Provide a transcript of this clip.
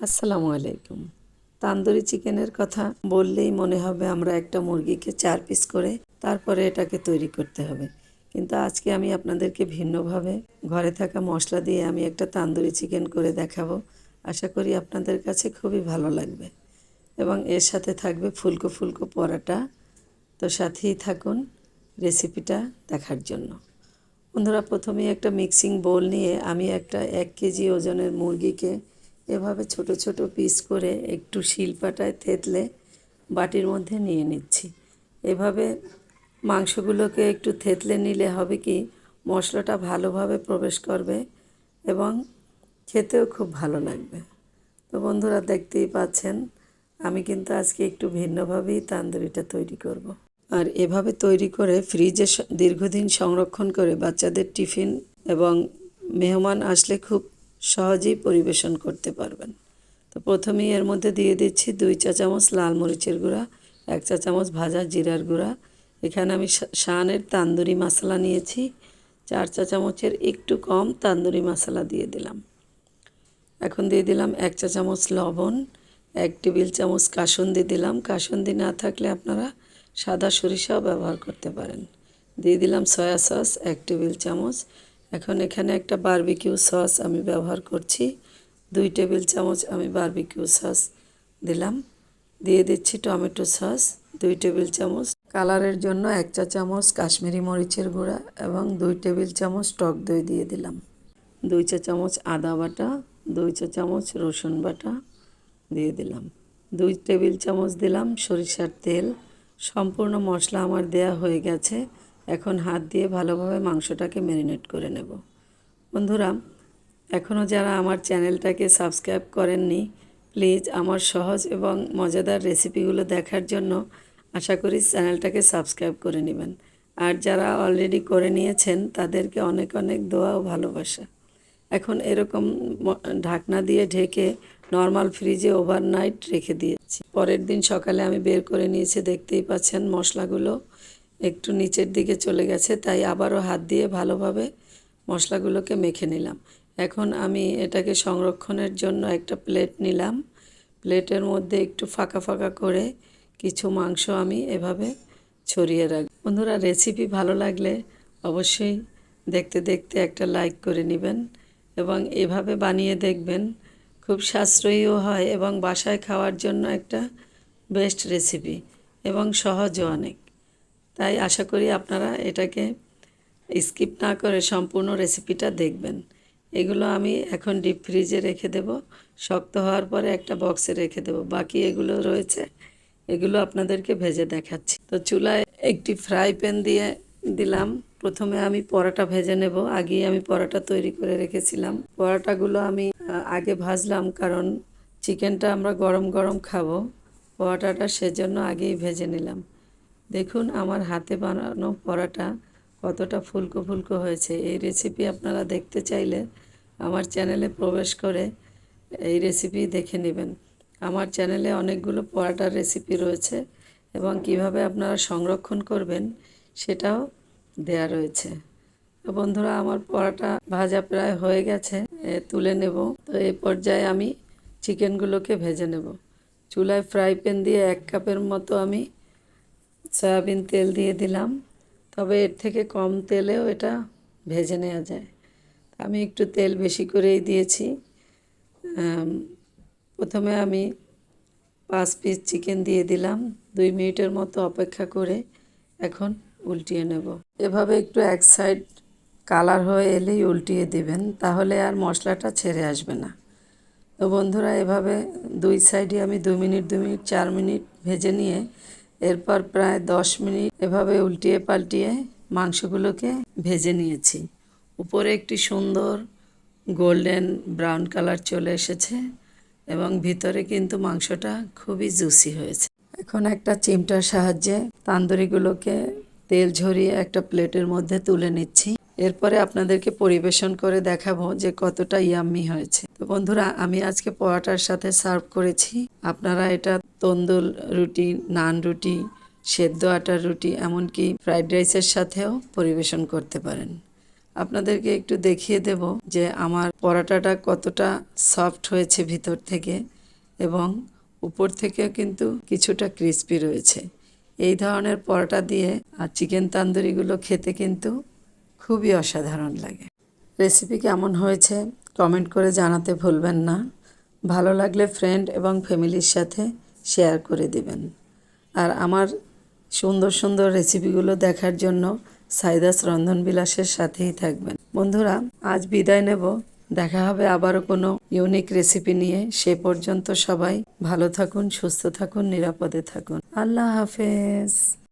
আসসালামু আলাইকুম। তান্দুরি চিকেনের কথা বললেই মনে হবে আমরা একটা মুরগিকে চার পিস করে তারপরে এটাকে তৈরি করতে হবে। কিন্তু আজকে আমি আপনাদেরকে ভিন্নভাবে ঘরে থাকা মশলা দিয়ে আমি একটা তান্দুরি চিকেন করে দেখাবো। আশা করি আপনাদের কাছে খুবই ভালো লাগবে। এবং এর সাথে থাকবে ফুলকো ফুলকো পরাটা। তো সাথেই থাকুন রেসিপিটা দেখার জন্য। বন্ধুরা, প্রথমেই একটা মিক্সিং বোল নিয়ে আমি একটা এক কেজি ওজনের মুরগিকে এভাবে ছোট ছোট পিস করে একটু শিলপাটায় থেতলে বাটির মধ্যে নিয়ে নিচ্ছি এভাবে মাংসগুলোকে একটু থেতলে নিলে হবে কি, মশলাটা ভালোভাবে প্রবেশ করবে এবং খেতেও খুব ভালো লাগবে তো বন্ধুরা দেখতেই পাচ্ছেন, আমি কিন্তু আজকে একটু ভিন্নভাবেই তান্দুরিটা তৈরি করব। আর এভাবে তৈরি করে ফ্রিজে দীর্ঘদিন সংরক্ষণ করে বাচ্চাদের টিফিন এবং মেহমান আসলে খুব সহজেই পরিবেশন করতে পারবেন। তো প্রথমেই এর মধ্যে দিয়ে দিচ্ছি দুই চা চামচ লাল মরিচের গুঁড়া, এক চা চামচ ভাজা জিরার গুঁড়া। এখানে আমি শানের তান্দুরি মশলা নিয়েছি, চার চা চামচের একটু কম তান্দুরি মশলা দিয়ে দিলাম। এখন দিয়ে দিলাম এক চা চামচ লবণ, এক টেবিল চামচ কাসুন্দি দিলাম। কাসুন্দি না থাকলে আপনারা সাদা সরিষাও ব্যবহার করতে পারেন। দিয়ে দিলাম সয়া সস, এক টেবিল চামচ এখন এখানে একটা বারবিকিউ সস আমি ব্যবহার করছি। দুই টেবিল চামচ আমি বারবিকিউ সস দিলাম। দিয়ে দিচ্ছি টমেটো সস দুই টেবিল চামচ কালারের জন্য এক চা চামচ কাশ্মীরি মরিচের গুঁড়া এবং দুই টেবিল চামচ টক দই দিয়ে দিলাম। দুই চা চামচ আদা বাটা, দুই চা চামচ রসুন বাটা দিয়ে দিলাম। দুই টেবিল চামচ দিলাম সরিষার তেল। সম্পূর্ণ মশলা আমার দেয়া হয়ে গেছে। এখন হাত দিয়ে ভালোভাবে মাংসটাকে ম্যারিনেট করে নেব। বন্ধুরা এখনও যারা আমার চ্যানেলটাকে সাবস্ক্রাইব করেননি প্লিজ আমার সহজ এবং মজাদার রেসিপিগুলো দেখার জন্য আশা করি চ্যানেলটাকে সাবস্ক্রাইব করে নেবেন। আর যারা অলরেডি করে নিয়েছেন, তাদেরকে অনেক অনেক দোয়া ও ভালোবাসা। এখন এরকম ঢাকনা দিয়ে ঢেকে নর্মাল ফ্রিজে ওভারনাইট রেখে দিয়েছি। পরের দিন সকালে আমি বের করে নিয়েছি, দেখতেই পাচ্ছেন মশলাগুলো। একটু নিচের দিকে চলে গেছে, তাই আবারও হাত দিয়ে ভালোভাবে মশলাগুলোকে মেখে নিলাম। এখন আমি এটাকে সংরক্ষণের জন্য একটা প্লেট নিলাম। প্লেটের মধ্যে একটু ফাঁকা ফাঁকা করে কিছু মাংস আমি এভাবে ছড়িয়ে রাখব বন্ধুরা রেসিপি ভালো লাগলে অবশ্যই দেখতে দেখতে একটা লাইক করে নেবেন এবং এভাবে বানিয়ে দেখবেন খুব সাশ্রয়ীও হয় এবং বাসায় খাওয়ার জন্য একটা বেস্ট রেসিপি এবং সহজও অনেক। তাই আশা করি আপনারা এটাকে স্কিপ না করে সম্পূর্ণ রেসিপিটা দেখবেন। এগুলো আমি এখন ডিপ ফ্রিজে রেখে দেব। শক্ত হওয়ার পরে একটা বক্সে রেখে দেব। বাকি এগুলো রয়েছে, এগুলো আপনাদেরকে ভেজে দেখাচ্ছি। তো চুলায় একটি ফ্রাই প্যান দিয়ে দিলাম। প্রথমে আমি পরোটা ভেজে নেব। আগেই আমি পরোটা তৈরি করে রেখেছিলাম। পরোটাগুলো আমি আগে ভাজলাম কারণ চিকেনটা আমরা গরম গরম খাব। পরোটাটা সেজন্য আগেই ভেজে নিলাম। দেখুন, আমার হাতে বানানো পরোটা কতটা ফুলকো ফুলকো হয়েছে। এই রেসিপি আপনারা দেখতে চাইলে আমার চ্যানেলে প্রবেশ করে এই রেসিপি দেখে নেবেন। আমার চ্যানেলে অনেকগুলো পরোটার রেসিপি রয়েছে এবং কীভাবে আপনারা সংরক্ষণ করবেন সেটাও দেয়া রয়েছে। বন্ধুরা, আমার পরোটা ভাজা প্রায় হয়ে গেছে তুলে নেব। তো এই পর্যায়ে আমি চিকেনগুলোকে ভেজে নেব। চুলায় ফ্রাই প্যান দিয়ে এক কাপের মতো আমি সয়াবিন তেল দিয়ে দিলাম। তবে এর থেকে কম তেলেও এটা ভেজে নেওয়া যায়। আমি একটু তেল বেশি করেই দিয়েছি। প্রথমে আমি পাঁচ পিস চিকেন দিয়ে দিলাম। দুই মিনিটের মতো অপেক্ষা করে এখন উল্টিয়ে নেব। এভাবে একটু এক সাইড কালার হয়ে এলেই উল্টিয়ে দিবেন, তাহলে আর মশলাটা ছেড়ে আসবে না। তো বন্ধুরা, এভাবে দুই সাইডে আমি দু মিনিট দু মিনিট, চার মিনিট ভেজে নিয়ে এরপর প্রায় দশ মিনিট এভাবে উল্টিয়ে পাল্টিয়ে মাংসগুলোকে ভেজে নিয়েছি। উপরে একটি সুন্দর গোল্ডেন ব্রাউন কালার চলে এসেছে এবং ভিতরে কিন্তু মাংসটা খুবই জুসি হয়েছে। এখন একটা চিমটার সাহায্যে তান্দুরিগুলোকে তেল ঝরিয়ে একটা প্লেটের মধ্যে তুলে নিচ্ছি। এরপরে আপনাদেরকে পরিবেশন করে দেখাবো যে কতটা ইয়াম্মি হয়েছে। তো বন্ধুরা, আমি আজকে পরোটার সাথে সার্ভ করেছি। আপনারা এটা তন্দুল রুটি, নান রুটি, সেদ্ধ আটার রুটি, এমনকি ফ্রাইড রাইসের সাথেও পরিবেশন করতে পারেন। আপনাদেরকে একটু দেখিয়ে দেব যে আমার পরাটাটা কতটা সফট হয়েছে ভিতর থেকে এবং উপর থেকেও কিন্তু কিছুটা ক্রিস্পি রয়েছে। এই ধরনের পরোটা দিয়ে আর চিকেন তান্দুরিগুলো খেতে কিন্তু খুবই অসাধারণ লাগে। রেসিপি কেমন হয়েছে কমেন্ট করে জানাতে ভুলবেন না। ভালো লাগলে ফ্রেন্ড এবং ফ্যামিলির সাথে শেয়ার করে দিবেন। আর আমার সুন্দর সুন্দর রেসিপিগুলো দেখার জন্য সাইদাস রন্ধন বিলাসের সাথেই থাকবেন। বন্ধুরা, আজ বিদায় নেব। দেখা হবে আবারও কোনো ইউনিক রেসিপি নিয়ে। সে পর্যন্ত সবাই ভালো থাকুন, সুস্থ থাকুন, নিরাপদে থাকুন। আল্লাহ হাফেজ।